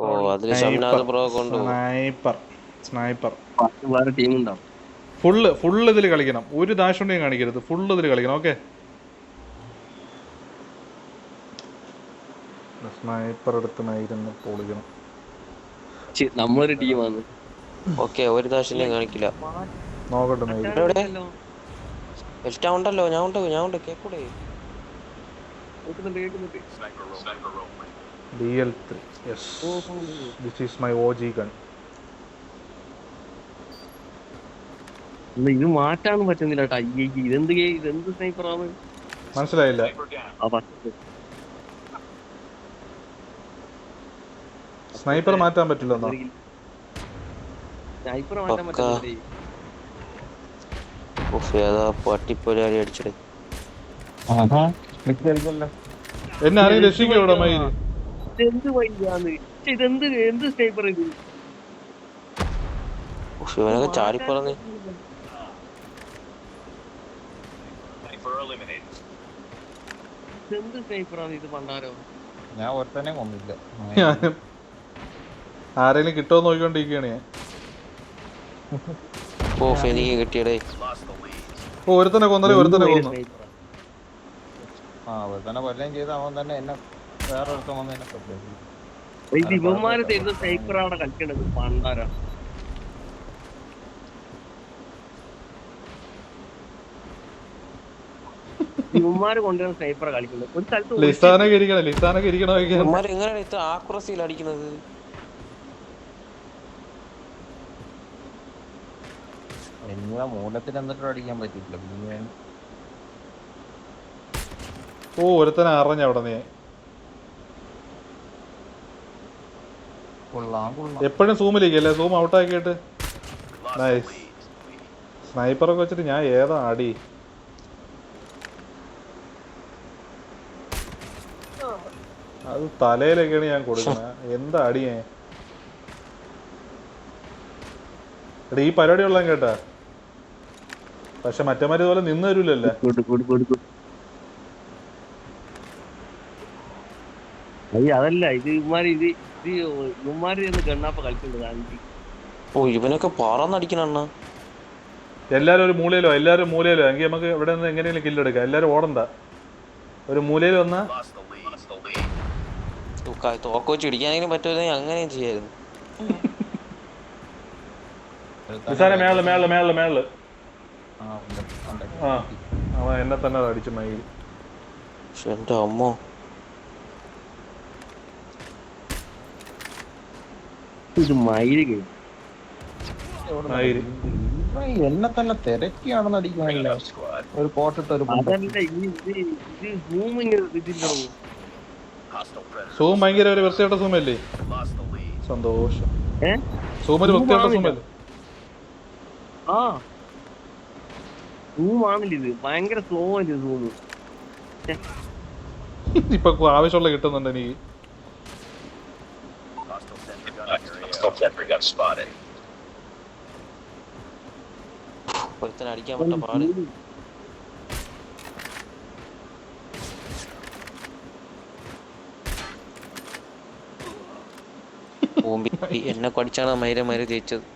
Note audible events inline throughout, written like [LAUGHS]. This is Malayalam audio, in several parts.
ഓ അതിൽ ഷംനാഥ് ബ്രോ കൊണ്ടുപോകും സ്നൈപ്പർ സ്നൈപ്പർ വേറെ ടീം ഉണ്ടാവും. ഫുള്ള് ഫുള്ള് ഇതിൽ കളിക്കണം. ഒരു ദാശുണ്ടിയും കാണിക്കരുത്. ഫുള്ള് ഇതിൽ കളിക്കണം ഓക്കെ സ്നൈപ്പർ എടുത്ത് നയിരുന്ന് പൊളിക്കണം. നമ്മളൊരു ടീമാണ് ഓക്കെ ഒരു ദാഷിനെ കാണിക്കില്ല. നോക്കട്ടെ എൽറ്റ ഉണ്ടല്ലോ. ഞാൻ ഉണ്ട് ഞാൻ ഉണ്ട് കേക്കൂടെ? കേൾക്കുന്നുണ്ട് കേൾക്കുന്നുണ്ട് D L three yes this is my O G gun ഇത് മാറ്റാൻ പറ്റുന്നില്ല കേട്ടോ ഇതെന്ത് ഇതെന്ത് സ്നൈപ്പറാണ് മനസ്സിലായില്ല. സ്നൈപ്പർ മാറ്റാൻ പറ്റില്ലെന്നോ? സ്നൈപ്പർ മാറ്റാൻ പറ്റില്ല പട്ടിപ്പൊലാരി അടിച്ചിട്ട് എന്നെ ആരെയും രക്ഷിക്കും ഇവിടെ മയിൽ. ഇതെന്ത് വൈകാന്ന് ഇതെന്ത് എന്ത് സ്നൈപ്പർ ഇത്? ചാടിപ്പറന്ന് എന്ത് സ്നൈപ്പറാണ് ഇത് പണ്ടാരോ? ഞാൻ ഒരുത്തനെ കൊന്നില്ല. ആരെങ്കിലും കിട്ടുമോ നോക്കിക്കൊണ്ടിരിക്കുകയാണ് ഞാൻ. ഓ എനിക്ക് കിട്ടിയടേ. ഓ ഒരുത്തനെ കൊന്നല്ലേ ഒരുത്തനെ എന്ത് കൊന്നു ആ? ഒരുത്തന്നെ ഒരുത്തനെ ചെയ്ത ചെയ്ത് അവൻ തന്നെ എന്നെ വേറെ ഒരുത്തൻ വന്ന് എന്നെ കൊല്ലും ഇത് ഇവന്മാര് തരുന്ന സ്നൈപ്പർ അവിടെ കളിക്കേണ്ടത് ഇവന്മാര് കൊണ്ടുവരുന്ന സ്നൈപ്പറെ കളിക്കുന്നത്. ഒരു സ്ഥലത്ത് ലിസാനൊക്കെ ഇരിക്കണം ലിസാനൊക്കെ ഇരിക്കണം ഇവന്മാര് എങ്ങനെയാണ് ഇത്ര ആക്രസിയിൽ അടിക്കുന്നത് എന്നെ മൂലത്തിൽ എന്നിട്ട് അടിക്കാൻ പറ്റില്ല ഓ ഒരുത്തനെ അറിഞ്ഞ അവിടെ നീ എപ്പോഴും സൂമിലേക്കല്ലേ സൂം ഔട്ട് ആക്കിയിട്ട് നൈസ് സ്നൈപ്പറൊക്കെ വെച്ചിട്ട് ഞാൻ ഏതാ അടി? അത് തലയിലൊക്കെയാണ് ഞാൻ കൊടുക്കുന്നത്. എന്താ അടിയേ എടാ ഈ പരിപാടി ഉള്ള കേട്ടാ. പക്ഷെ മറ്റേമാര് പോലെ നിന്ന് തരൂലല്ലേ. അതല്ല ഇത് ഇമാരി ഇത് ഇത് ഗണ്ണാപ്പ ഓ ഇവനൊക്കെ പറന്നടിക്കണ എല്ലാരും ഒരു മൂലയിലോ എല്ലാരും മൂലയിലോ. എങ്കിൽ നമുക്ക് ഇവിടെ നിന്ന് എങ്ങനെയെങ്കിലും കില്ലെടുക്കാം എല്ലാരും ഓടണ്ട. ഒരു മൂലയിൽ വന്നാ തോക്ക വെച്ച് ഇടിക്കാനെങ്കിലും പറ്റുമെങ്കിൽ അങ്ങനെയും ചെയ്യായിരുന്നു. ആ അവൻ എന്നെ തന്നെ അടിച്ചു മയിൽ പക്ഷെ എന്റെ അമ്മോ. ഇത് മയിൽ കഴിഞ്ഞു എന്നെ തന്നെ തിരക്കിയാണെന്ന് അടിക്കാനില്ല? ഒരു ഒരു സൂം ഭയങ്കര ഒരു വൃത്തിയായിട്ട സൂമല്ലേ സന്തോഷം. ഏ? സൂം ഒരു വൃത്തിയായിട്ട സൂമല്ലേ ആ. ഇത്. ഭയങ്കര സ്ലോ ആണ് സൂം ഇപ്പൊ ആവശ്യമുള്ള കിട്ടുന്നുണ്ട് എനിക്ക് ഒരുത്തനെ അടിക്കാൻ പറ്റ പാട് ഓമ്പി എന്നെ കടിച്ചാണ് മൈര മൈര ജയിച്ചത്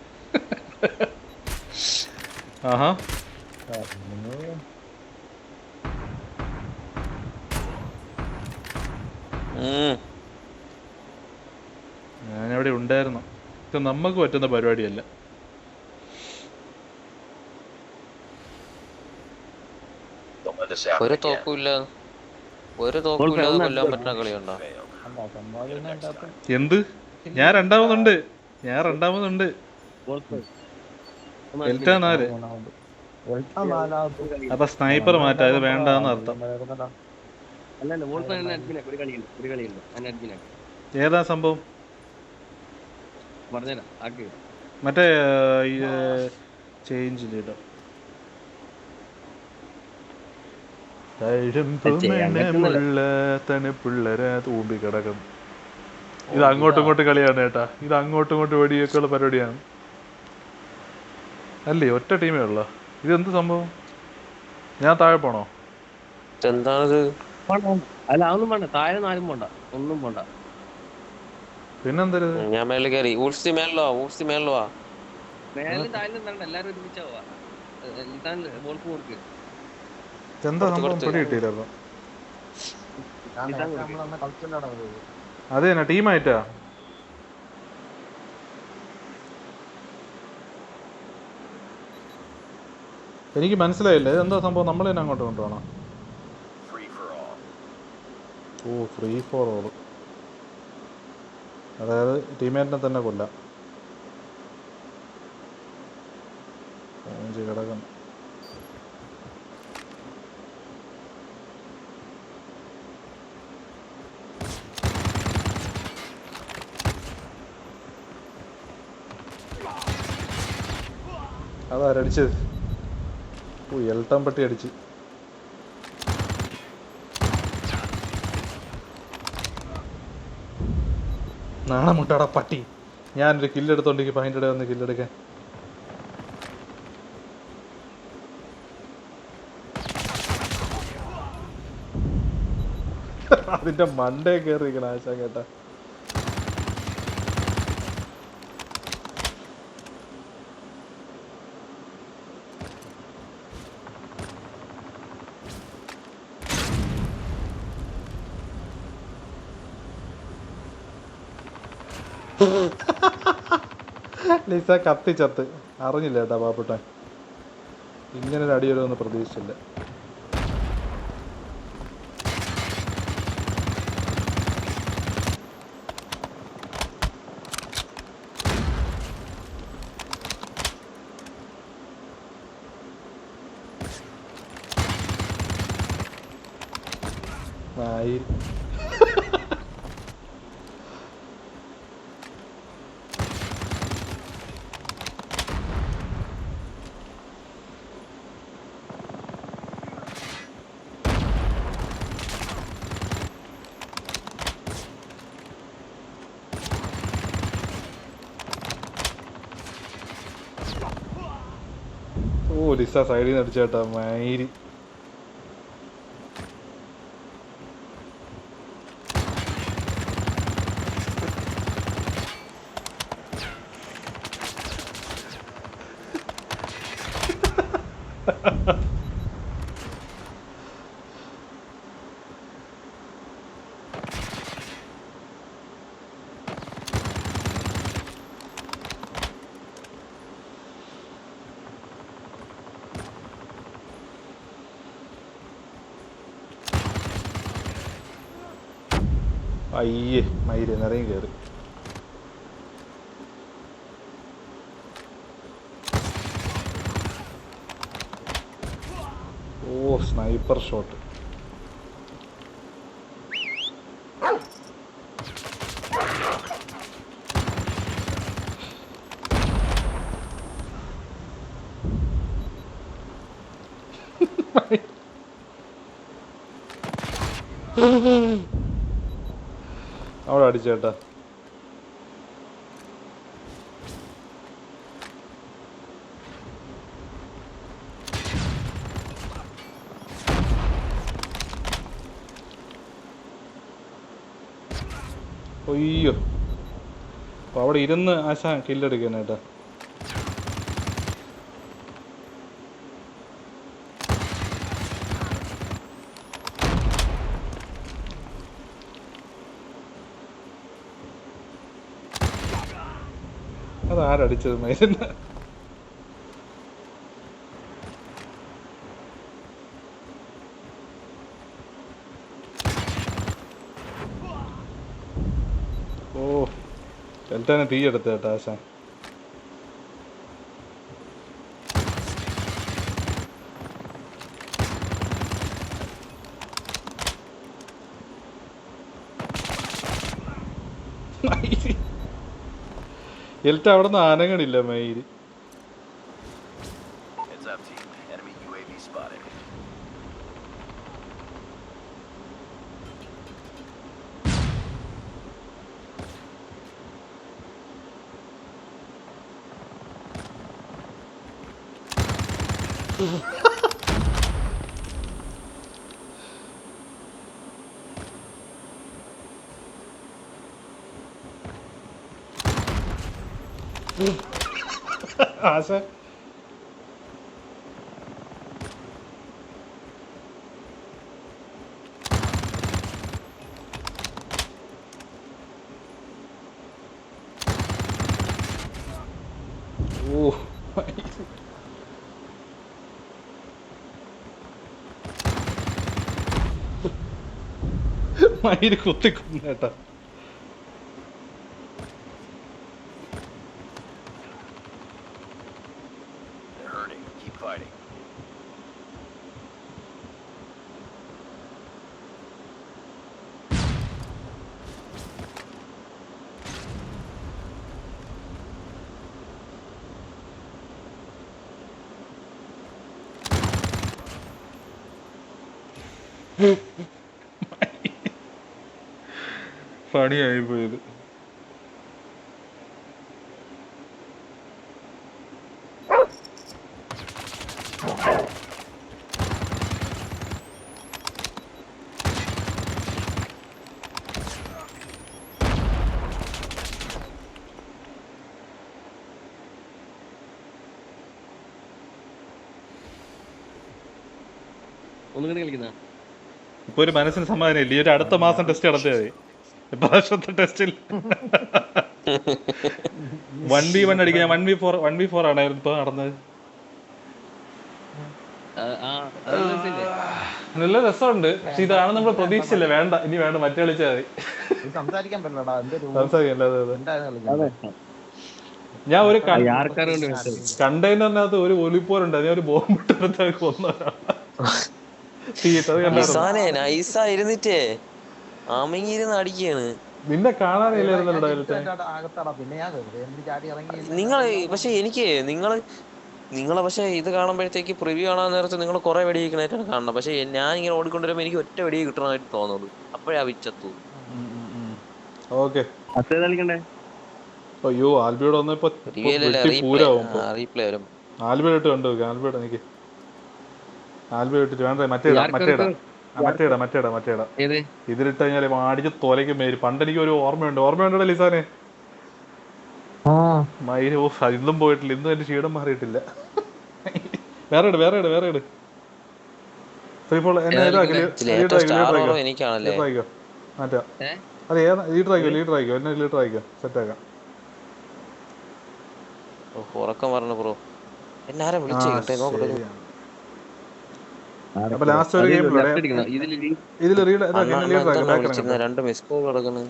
ആഹാ ഉം. ഞാനവിടെ ഉണ്ടായിരുന്നു. ഇത് നമുക്ക് പറ്റുന്ന പരിപാടിയല്ല. ഒരു തോക്കുമില്ല. ഒരു തോക്കുമില്ലാതെ കൊല്ലാൻ പറ്റുന്ന കളിയുണ്ടോ? എന്ത് ഞാൻ രണ്ടാമതുണ്ട്. ഞാൻ രണ്ടാമതുണ്ട്. എൽറ്റ നാല്. അപ്പൊ സ്നൈപ്പർ മാറ്റാ. ഇത് വേണ്ടാന്ന് അർത്ഥം. ഏതാ അല്ല മറ്റേ ചേഞ്ച് തൂമ്പി കിടക്കും. ഇത് അങ്ങോട്ടും ഇങ്ങോട്ട് കളിയാണ് ഏട്ടാ. ഇത് അങ്ങോട്ടും ഇങ്ങോട്ട് വെടിയൊക്കെയുള്ള പരിപാടിയാണ്. അല്ലേ ഒറ്റ ടീമേ ഉള്ള? ഇത് എന്ത് സംഭവം? ഞാൻ താഴെ പോണോ? എന്താണിത്. അല്ല അതൊന്നും വേണ്ട. താഴെ നാലും പോണ്ട. ഒന്നും പോണ്ട. പിന്നെന്തരുത് ഞാൻ മേളിൽ കയറി ഊർസി മേളിലോ? ഊർസി മേളിലോ എന്താ സംഭവം. പിടി കിട്ടിയില്ലല്ലോ നമ്മളന്ന് അത് തന്നെ ടീമായിട്ടാ? എനിക്ക് മനസ്സിലായില്ല. ഇതെന്താ സംഭവം? നമ്മൾ തന്നെ അങ്ങോട്ട് കൊണ്ടുപോകണം? ഓ ഫ്രീ ഫോർ ഓൾ അതായത് ടീമേറ്റിനെ തന്നെ കൊല്ലാം. ഘടകം. അതാരടിച്ചത് ഓ എൽട്ടം പട്ടി അടിച്ച്. നാണമുട്ടാടാ പട്ടി. ഞാനൊരു കില്ലെടുത്തോണ്ടിരിക്കും അതിന്റെ ഇടയിൽ വന്ന് കില്ലെടുക്കാൻ അതിന്റെ മണ്ടേ കയറിയിരിക്കണം ആശാ കേട്ടാ. ലിസ കത്തി ചത്ത് അറിഞ്ഞില്ല ഇങ്ങനെ ഒരു അടി വരുമെന്ന് പ്രതീക്ഷിച്ചില്ല. നായി ലിസ സൈഡിൽ നിന്ന് അടിച്ചേട്ടാ മയിരി. അയ്യേ മയിര് നിറയും കയറി ഓ സ്നൈപ്പർ ഷോട്ട്. അവിടെ അയ്യോ. അപ്പൊ അവിടെ ഇരുന്ന് ആശാ കില്ലെടുക്കാനേട്ടാ അതാരടിച്ചത് മൈരന്നെ ഓ എന്താണ് തീ എടുത്ത ആശാൻ. എന്നിട്ട് അവിടെ നിന്ന് ആനകളില്ല മയിൽ Ooh. Heads up, team. Enemy UAV spotted. ആശ ഓ മയിൽ കുത്തിക്കൊന്നു കേട്ടാ They're പണിയായി പോയത്. ഇപ്പൊ ഒരു മനസ്സിന് സമാധാനം ഇല്ല ഈ ഒരു അടുത്ത മാസം ടെസ്റ്റ് നടത്തിയാൽ മതി. ഇപ്രാവശ്യത്തെ ടെസ്റ്റിൽ. വൺ ബി വൺ അടിക്കാൻ one B four one B four ആണായിരുന്നു ഇപ്പൊ നടന്നത്. നല്ല രസമുണ്ട്. പക്ഷെ ഇതാണ് നമ്മൾ പ്രതീക്ഷിച്ചില്ല. വേണ്ട ഇനി വേണ്ട മറ്റേ കളിച്ചാൽ മതി. സംസാരിക്കാൻ കളിക്കുന്നത്? ഞാൻ ഒരു കണ്ടെയ്നറിനകത്ത് ഒരു ഒലിപ്പോരുണ്ട്. ഞാൻ ഒരു ബോംബ് ഇട്ടെടുത്തേക്ക് കൊന്നവരാണ്. [LAUGHS] തീയിട്ട് അത് കണ്ടായിരുന്നു? നിസാനെ നൈസാ ഇരുന്നിട്ടേ ആമങ്ങിരുന്ന് അടിക്കാണ്. നിന്നെ കാണാനില്ലായിരുന്നല്ലോ ഡയലത്തെ അകത്താടാ. പിന്നെ ഞാൻ വെറുതെ എന്തിന് ഇറങ്ങി? നിങ്ങൾ പക്ഷെ എനിക്ക് നിങ്ങൾ നിങ്ങളെ പക്ഷെ ഇത് കാണുമ്പോഴത്തേക്ക് പ്രിവ്യൂ കാണാൻ നേരത്തെ നിങ്ങൾ കുറെ വെടി വെക്കണായിട്ടാണ് കാണുന്നത് പക്ഷെ ഞാൻ ഇങ്ങനെ ഓടിക്കൊണ്ടുവരുമ്പോൾ എനിക്ക് ഒറ്റ വെടി കിട്ടണമായിട്ട് തോന്നുന്നത് അപ്പോഴാ വിച്ചത്തു. ഓക്കെ. അയ്യോ ആൽബിയോട് വന്നപ്പോ റീപ്ലേ വരും. ആൽബിയുടെ ഇട്ട് കണ്ടു ആൽബിയുടെ എനിക്ക്. ആൽബിയുടെ ഇട്ടിട്ട് വേണ്ട? മറ്റേ ഇടാം, മറ്റേ മറ്റേടാ മറ്റേടാ മറ്റേ ഇടാം, മറ്റേ ഇടാം, മറ്റേ ഇടാം. ഇതിലിട്ട് കഴിഞ്ഞാൽ അടിച്ച് തൊലയ്ക്കും മേര് പണ്ട് എനിക്ക് ഒരു ഓർമ്മയുണ്ട്. ഓർമ്മയുണ്ടോ ലിസാനെ? മയിൽ ഓ ഇന്നും പോയിട്ടില്ല. ഇന്നും എന്റെ ക്ഷീണം മാറിയിട്ടില്ല. വേറെ ഇട് വേറെ ഇട് വേറെ ഇട്. എന്നെ ആയിക്കോ? ആയിക്കോ? ആയിക്കോ സെറ്റ് ആക്കാം. ഉറക്കം പറഞ്ഞു ബ്രോ. എന്നാരെ വിളിച്ചു? വിളിച്ചേ കേട്ടെ നോക്കട്ടെ. അപ്പൊ ലാസ്റ്റ് ഒരു ഗെയിം ഇതിൽ റീഡ് രണ്ട് മിസ് കോൾ കിടക്കുന്നു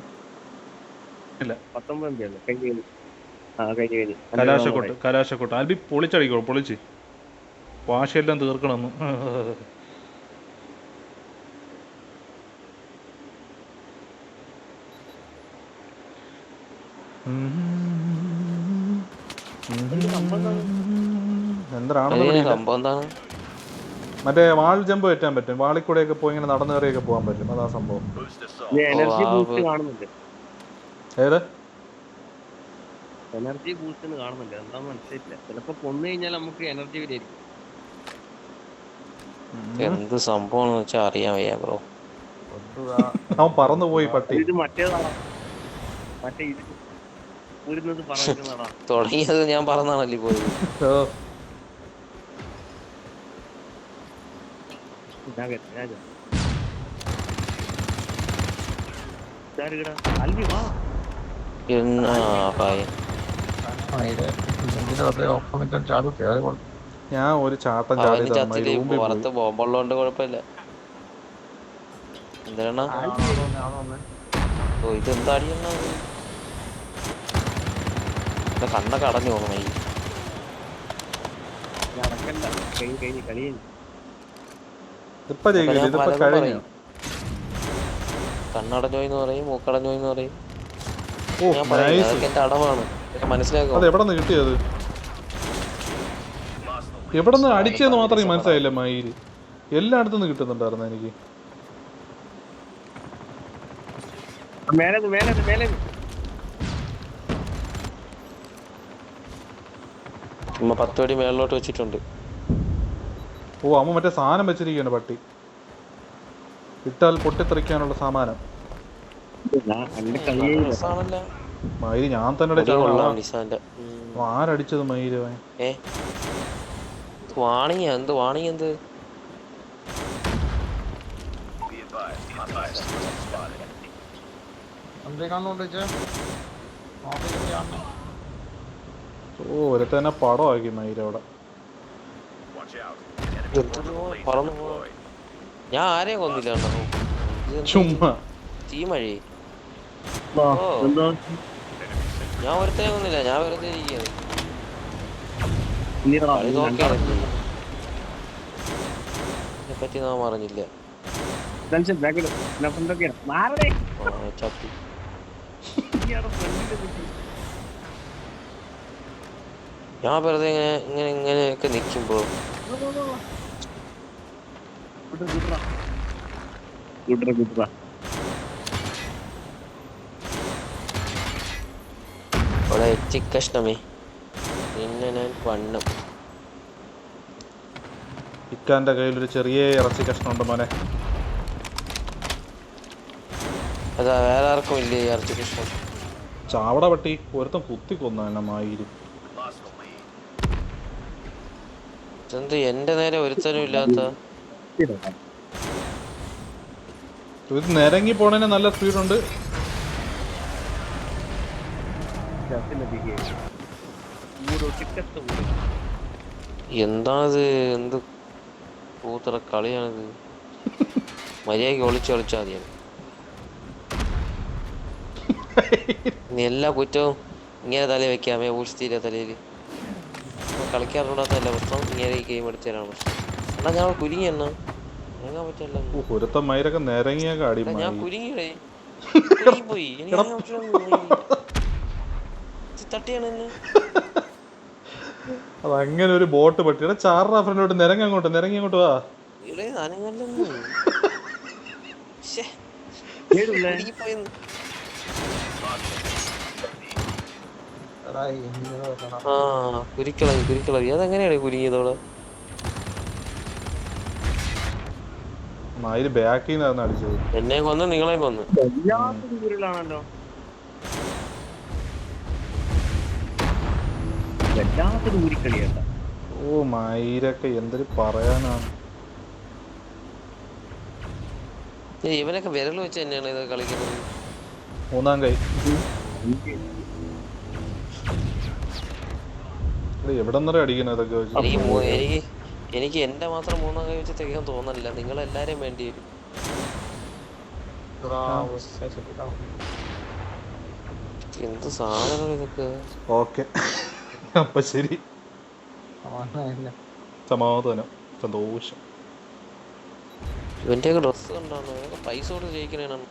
കഴിഞ്ഞ് കലാശക്കൊട്ട് കലാശക്കൊട്ട് ആൽബി പൊളിച്ചടിക്കോ പൊളിച്ച്. വാശയെല്ലാം തീർക്കണമെന്ന്. എന്താണ് സംഭവം എന്താണ്? മറ്റേ വാൾ ജമ്പ് പറ്റാൻ പറ്റും. വാളിൽ കൂടെ ഒക്കെ പോയി ഇങ്ങനെ നടന്നു കയറിയൊക്കെ പോകാൻ പറ്റും. അതാ സംഭവം. എനർജി ബൂസ്റ്റ് കാണുന്നുണ്ട്. ഏത്? എനർജി ബൂസ്റ്റ് കാണുന്നില്ല എന്താ മനസ്സിലായില്ല ചിലപ്പോ കൊന്നു കഴിഞ്ഞാൽ നമുക്ക് എനർജി വരെയായിരിക്കും എന്ത് സംഭവം വെച്ചാ അറിയാൻ വയ്യ ബ്രോ അവൻ പറന്നു പോയി പട്ടി. ഇത് മറ്റേതാണ് മറ്റേ ഇത്. തുടങ്ങിയത് ഞാൻ പറഞ്ഞാണല്ലേ പോയത്. ഞാൻ ഞാൻ അൽവി വാ എന്നാ പായ ഞാൻ ഒരു ചാട്ടം ചാടി പുറത്ത് ബോംബുള്ളതുകൊണ്ട് കുഴപ്പമില്ല. എന്താണ് ഓ ഇതെന്താ അടിയെന്നാ കണ്ണൊക്കെ അടഞ്ഞു പോകുന്നു കഴിഞ്ഞ് ജയിക്കില്ല ഇതിപ്പോ കഴിഞ്ഞു. പറയും. എന്ന് പറയും എന്ന് ഞാൻ പറയും നൈസ് അതൊക്കെ എന്റെ അടവാണ്. ഇതൊക്കെ മനസ്സിലാക്കും? അത് എവിടെ നിന്ന് കിട്ടിയത് എവിടെ നിന്ന് അടിച്ചതെന്ന് മാത്രമേ മനസ്സിലായില്ല മയിൽ. എല്ലായിടത്തും നിന്ന് കിട്ടുന്നുണ്ടായിരുന്നു എനിക്ക്. പത്ത് അടി മേളിലോട്ട് വെച്ചിട്ടുണ്ട്. ഓ അമ്മ മറ്റേ സാധനം വെച്ചിരിക്കുകയാണ് പട്ടി. ഇട്ടാൽ പൊട്ടിത്തെറിക്കാനുള്ള സാമാനം. മയിൽ ഞാൻ തന്നെ ഒരു. ആരടിച്ചത് മയിൽ അവൻ? ഏ? വാണിങ് എന്ത് വാണിങ് എന്ത്? Be advised, hostiles spotted. എന്തൊക്കെ കാണുന്നുണ്ട് വെച്ചാ നോക്കി കാണണം ഓ പടമാക്കി മയിലവിടെ Watch out. പറന്നു ഞാൻ ആരെയും കൊന്നില്ല കേട്ടോ. ചുമ്മാ. തീ മഴേ ഞാൻ ഒരുത്തനെ കൊന്നില്ല ഞാൻ വെറുതെ ഇരിക്കുന്നത് പറ്റി നാം അറിഞ്ഞില്ല ഞാൻ വെറുതെ ഇങ്ങനെ ഇങ്ങനെ ഇങ്ങനെയൊക്കെ നിൽക്കുമ്പോ എച്ചിക്കഷ്ണമേ ഞാൻ പണ്ണും ഇക്കാന്റെ കയ്യിൽ ഒരു ചെറിയ ഇറച്ചി കഷ്ണമുണ്ട് മോനെ. അതാ വേറെ ആർക്കും ഇല്ലേ ഇറച്ചി കഷ്ണം. ചാവട പട്ടി ഒരുത്തം കുത്തി കൊന്ന എന്നെ എന്റെ നേരെ ഒരുത്തനും ഇല്ലാത്ത? ഇതാ. ഇത് നിരങ്ങി പോണേന് നല്ല സ്പീഡുണ്ട്. ഉണ്ട്. എന്താണിത്? എന്ത് പൂത്തറ കളിയാണിത്? മര്യാദയ്ക്ക് ഒളിച്ച് കളിച്ചാൽ മതിയാണ് നീ എല്ലാ കുറ്റവും ഇങ്ങനെ തല വെക്കാമേ ഊഴ്ചീര തലയിൽ കളിക്കാറുണ്ടാത്തല്ല പ്രശ്നം ഇങ്ങനെ ഈ ഗെയിം അടിച്ചാലാണ് പ്രശ്നം. എന്നാ ഞാൻ കുരുങ്ങി എന്നാ ഇറങ്ങാൻ പറ്റില്ല ഓ, ഒരുത്തൻ മയിലൊക്കെ നിരങ്ങിയൊക്കെ അടി എടാ, ഞാൻ കുരുങ്ങിയടേ [LAUGHS] പോയി. തട്ടിയാണ് എന്നെ അത് അങ്ങനെ ഒരു ബോട്ട് പട്ടിയുടെ ചാറാ ഫ്രണ്ടിലോട്ട് നിരങ്ങി അങ്ങോട്ട് നിരങ്ങി അങ്ങോട്ട് വാ. കുരിക്കളവി കുരിക്കളവി. അതെങ്ങനെയാണ് കുരുങ്ങിയതോടെ മയിൽ ബാക്കിൽ നിന്നായിരുന്നു അടിച്ചത്. എന്നെ കൊന്ന് നിങ്ങളെ കൊന്ന്. ദൂരലാണല്ലോ ഓ മയിലൊക്കെ എന്തൊരു പറയാനാണ്. ഇവനൊക്കെ വിരൽ വെച്ച് തന്നെയാണ് ഇത് കളിക്കുന്നത്? മൂന്നാം കൈ. എവിടെ നിന്നറ അടിക്കുന്നത്? ഇതൊക്കെ വെച്ച്. എനിക്ക് എന്റെ മാത്രം മൂന്നാം കൈ വെച്ച് തികയാൻ തോന്നണില്ല. നിങ്ങൾ എല്ലാരെയും വേണ്ടി വരും. എന്ത് സാധനം ഇതൊക്കെ? ഓക്കെ. അപ്പൊ ശരി. സമാധാനം. സന്തോഷം. ഇവന്റെയൊക്കെ ഡ്രസ്സ് കണ്ടാണ്. ഇവനൊക്കെ പൈസ കൊടുത്ത് ജയിക്കണേനാണ്.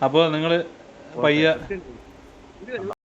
അപ്പോൾ നിങ്ങൾ പയ്യ